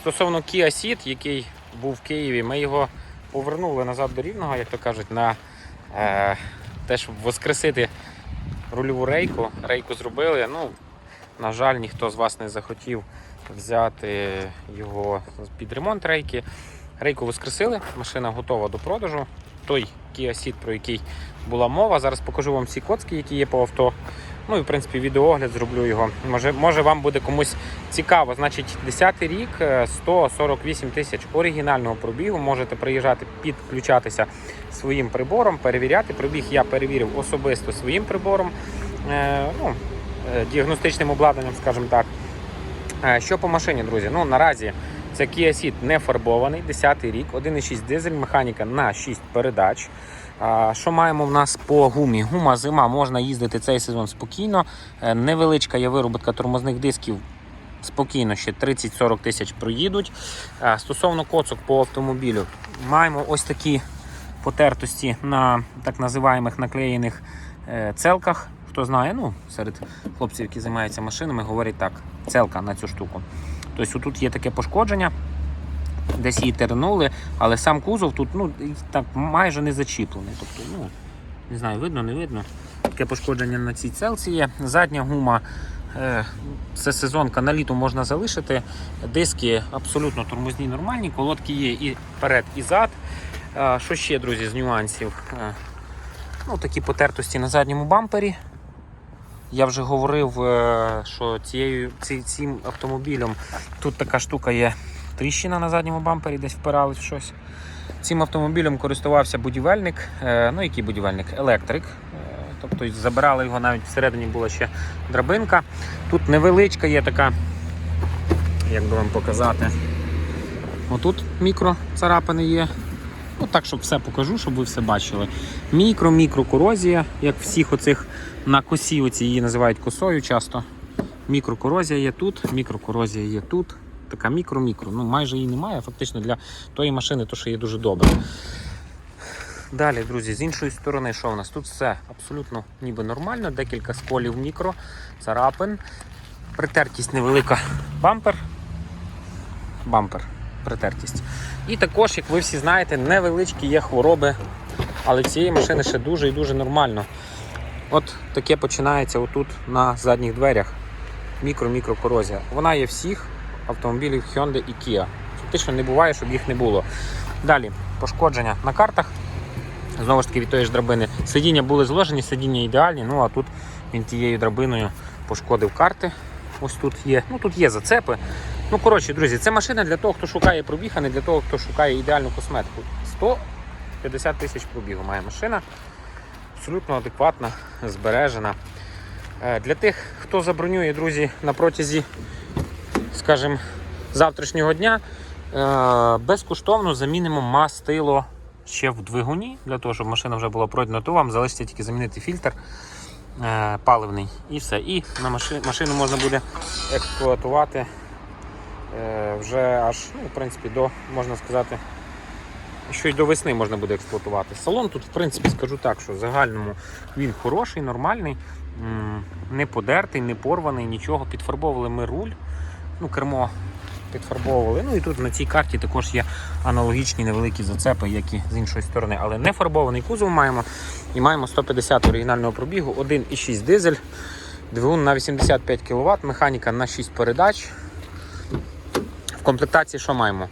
стосовно Kia Ceed, який був в Києві, ми його повернули назад до рівного, як то кажуть, на е, те, щоб воскресити рульову рейку. Рейку зробили. Ну, на жаль, ніхто з вас не захотів взяти його під ремонт рейки. Рейку воскресили, машина готова до продажу. Той Kia Ceed, про який була мова. Зараз покажу вам всі коцки, які є по авто. Ну і в принципі відеоогляд зроблю його. Може, може вам буде комусь цікаво. Значить, 10 рік, е, 148 тисяч оригінального пробігу. Можете приїжджати, підключатися своїм прибором, перевіряти. Пробіг я перевірив особисто своїм прибором, е, ну, е, діагностичним обладнанням, скажімо так. Е, Що по машині, друзі? Ну наразі це Kia Ceed не фарбований, 10 рік, 1,6 дизель, механіка на 6 передач. Що маємо в нас по гумі? Гума зима можна їздити цей сезон спокійно. Е, Невеличка є виробітка тормозних дисків. Спокійно ще 30-40 тисяч проїдуть. Стосовно коцок по автомобілю, маємо ось такі потертості на так називаємих наклеєних е, целках. Хто знає, ну, серед хлопців, які займаються машинами, говорять так: целка на цю штуку. Тобто тут є таке пошкодження, десь її тернули, але сам кузов тут ну, так майже не зачіплений. Тобто, ну, не знаю, видно, не видно. Таке пошкодження на цій целці є. Задня гума. е, Це сезонка на літо можна залишити. Диски абсолютно тормозні, нормальні, колодки є і перед, і зад. Е, Що ще, друзі, з нюансів? Е, Ну, такі потертості на задньому бампері. Я вже говорив, що цією, цим автомобілем тут така штука є тріщина на задньому бампері, десь впирали в щось. Цим автомобілем користувався будівельник. Е, Ну, який будівельник? Електрик. Е, Тобто забирали його навіть всередині була ще драбинка. Тут невеличка є така, як би вам показати. Отут мікро царапини є. Ну так, щоб все покажу, щоб ви все бачили. Мікро-мікро корозія, як всіх оцих на косі, оці її називають косою часто. Мікрокорозія є тут, мікрокорозія є тут. Така мікро-мікро. Ну, майже її немає. Фактично для тої машини, то що є дуже добре. Далі, друзі, з іншої сторони, що в нас? Тут все абсолютно ніби нормально, декілька сколів мікро, царапин, притертість невелика бампер. Бампер, притертість. І також, як ви всі знаєте, невеличкі є хвороби, але цієї машини ще дуже і дуже нормально. От таке починається отут на задніх дверях. Мікро-мікро корозія. Вона є всіх автомобілів Hyundai і Kia. Фактично не буває, щоб їх не було. Далі пошкодження на картах. Знову ж таки, від тої ж драбини. Сидіння були зложені, сидіння ідеальні, ну а тут він тією драбиною пошкодив карти. Ось тут є. Ну тут є зацепи. Ну, коротше, друзі, це машина для того, хто шукає пробіг, а не для того, хто шукає ідеальну косметику. 150 тисяч пробігу має машина. Абсолютно адекватна, збережена. Е, Для тих, хто забронює, друзі, на протязі, скажімо, завтрашнього дня, е, безкоштовно замінимо мастило ще в двигуні, для того, щоб машина вже була пройдена, то вам залишиться тільки замінити фільтр е, паливний і все. І на машину, можна буде експлуатувати е, вже аж, ну, в принципі, до, можна сказати, що й до весни можна буде експлуатувати. Салон тут, в принципі, скажу так, що в загальному він хороший, нормальний, не подертий, не порваний, нічого. Підфарбовували ми руль, ну, кермо підфарбовували. Ну і тут на цій карті також є аналогічні невеликі зацепи, як і з іншої сторони. Але не фарбований кузов маємо. І маємо 150 оригінального пробігу, 1,6 дизель, двигун на 85 кВт, механіка на 6 передач. В комплектації що маємо?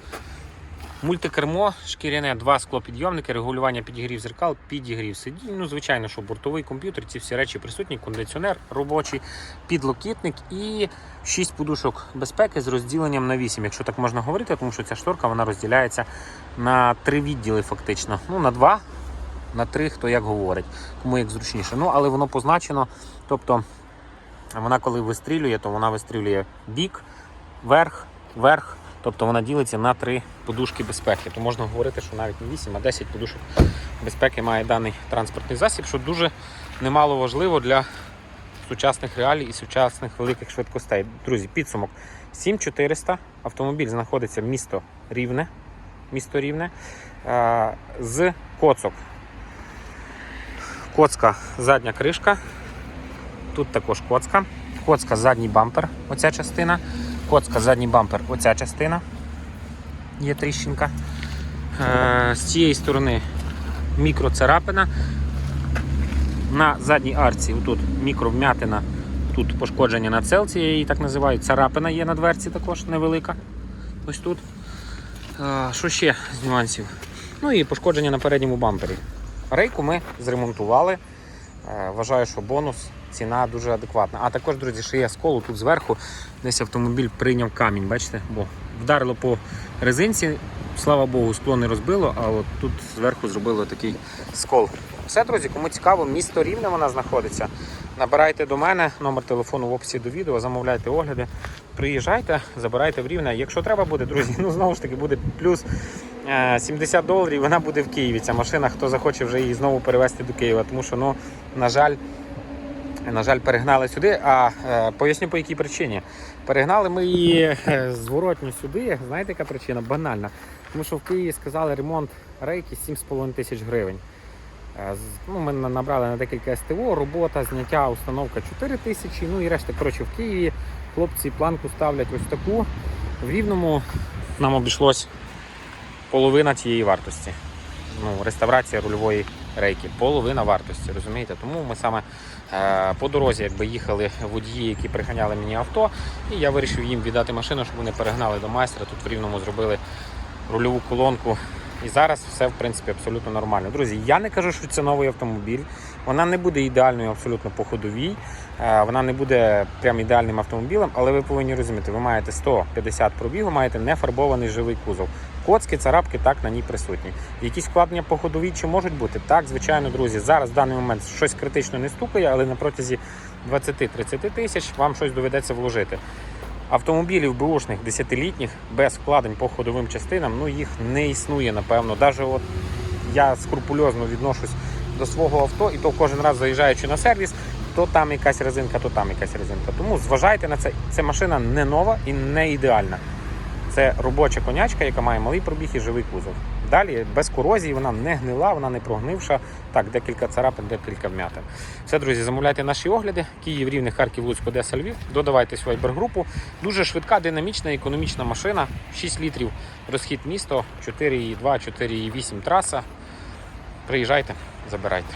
Мультикермо, шкіряне, два склопідйомники, регулювання підігрів зеркал, підігрів сидінь. Ну, звичайно, що бортовий комп'ютер, ці всі речі присутні, кондиціонер робочий, підлокітник і 6 подушок безпеки з розділенням на 8, якщо так можна говорити, тому що ця шторка вона розділяється на три відділи, фактично. Ну, на два, на три, хто як говорить, кому як зручніше. Ну, але воно позначено. Тобто вона коли вистрілює, то вона вистрілює бік, верх, верх. Тобто вона ділиться на три подушки безпеки. То можна говорити, що навіть не 8, а 10 подушок безпеки має даний транспортний засіб, що дуже немало важливо для сучасних реалій і сучасних великих швидкостей. Друзі, підсумок 7400. Автомобіль знаходиться місто Рівне. Місто Рівне. Е, З коцок. Коцка задня кришка. Тут також коцка. Коцка задній бампер, оця частина. Коцка задній бампер, оця частина. є тріщинка. Е, з цієї сторони мікроцарапина. На задній арці тут мікровмятина, тут пошкодження на целці, я її так називаю. Царапина є на дверці також невелика. Ось тут. Е, Що ще з нюансів? Ну і пошкодження на передньому бампері. Рейку ми зремонтували. Е, Вважаю, що бонус, ціна дуже адекватна. А також, друзі, ще є сколу тут зверху. Десь автомобіль прийняв камінь, бачите? Бо вдарило по резинці. Слава Богу, скло не розбило, а от тут зверху зробило такий скол. Все, друзі, кому цікаво, місто Рівне вона знаходиться. Набирайте до мене номер телефону в описі до відео, замовляйте огляди. Приїжджайте, забирайте в Рівне. Якщо треба буде, друзі, ну знову ж таки буде плюс е, 70 доларів, вона буде в Києві. Ця машина, хто захоче вже її знову перевезти до Києва. Тому що, ну, на жаль, на жаль, перегнали сюди. А е, поясню по якій причині. Перегнали ми її е, зворотньо сюди. Знаєте, яка причина? Банальна. Тому що в Києві сказали ремонт рейки 7,5 тисяч гривень. Е, Ну, ми набрали на декілька СТО, робота, зняття, установка 4 тисячі. Ну і решта, коротше, в Києві хлопці планку ставлять ось таку. В рівному нам обійшлось половина цієї вартості. Ну, реставрація рульової рейки. Половина вартості, розумієте? Тому ми саме е, по дорозі якби їхали водії, які приганяли мені авто, і я вирішив їм віддати машину, щоб вони перегнали до майстра. Тут в рівному зробили рульову колонку. І зараз все в принципі абсолютно нормально. Друзі, я не кажу, що це новий автомобіль. Вона не буде ідеальною абсолютно по ходовій. Е, Вона не буде прям ідеальним автомобілем, але ви повинні розуміти, ви маєте 150 пробігу, маєте нефарбований живий кузов. Коцки, царапки так на ній присутні. Якісь складнення по ходовій чи можуть бути? Так, звичайно, друзі. Зараз в даний момент щось критично не стукає, але на протязі 20-30 тисяч вам щось доведеться вложити. Автомобілів бушних 10-літніх без вкладень по ходовим частинам, ну їх не існує, напевно. Даже от я скрупульозно відношусь до свого авто, і то кожен раз заїжджаючи на сервіс, то там якась резинка, то там якась резинка. Тому зважайте на це. Це машина не нова і не ідеальна. Це робоча конячка, яка має малий пробіг і живий кузов. Далі без корозії, вона не гнила, вона не прогнивша. Так, декілька царапин, декілька вмятин. Все, друзі, замовляйте наші огляди. Київ, Рівне, Харків, Луцьк, Одеса, Львів. Додавайтесь в Viber-групу. Дуже швидка, динамічна, економічна машина. 6 літрів розхід місто, 4,2, 4,8 траса. Приїжджайте, забирайте.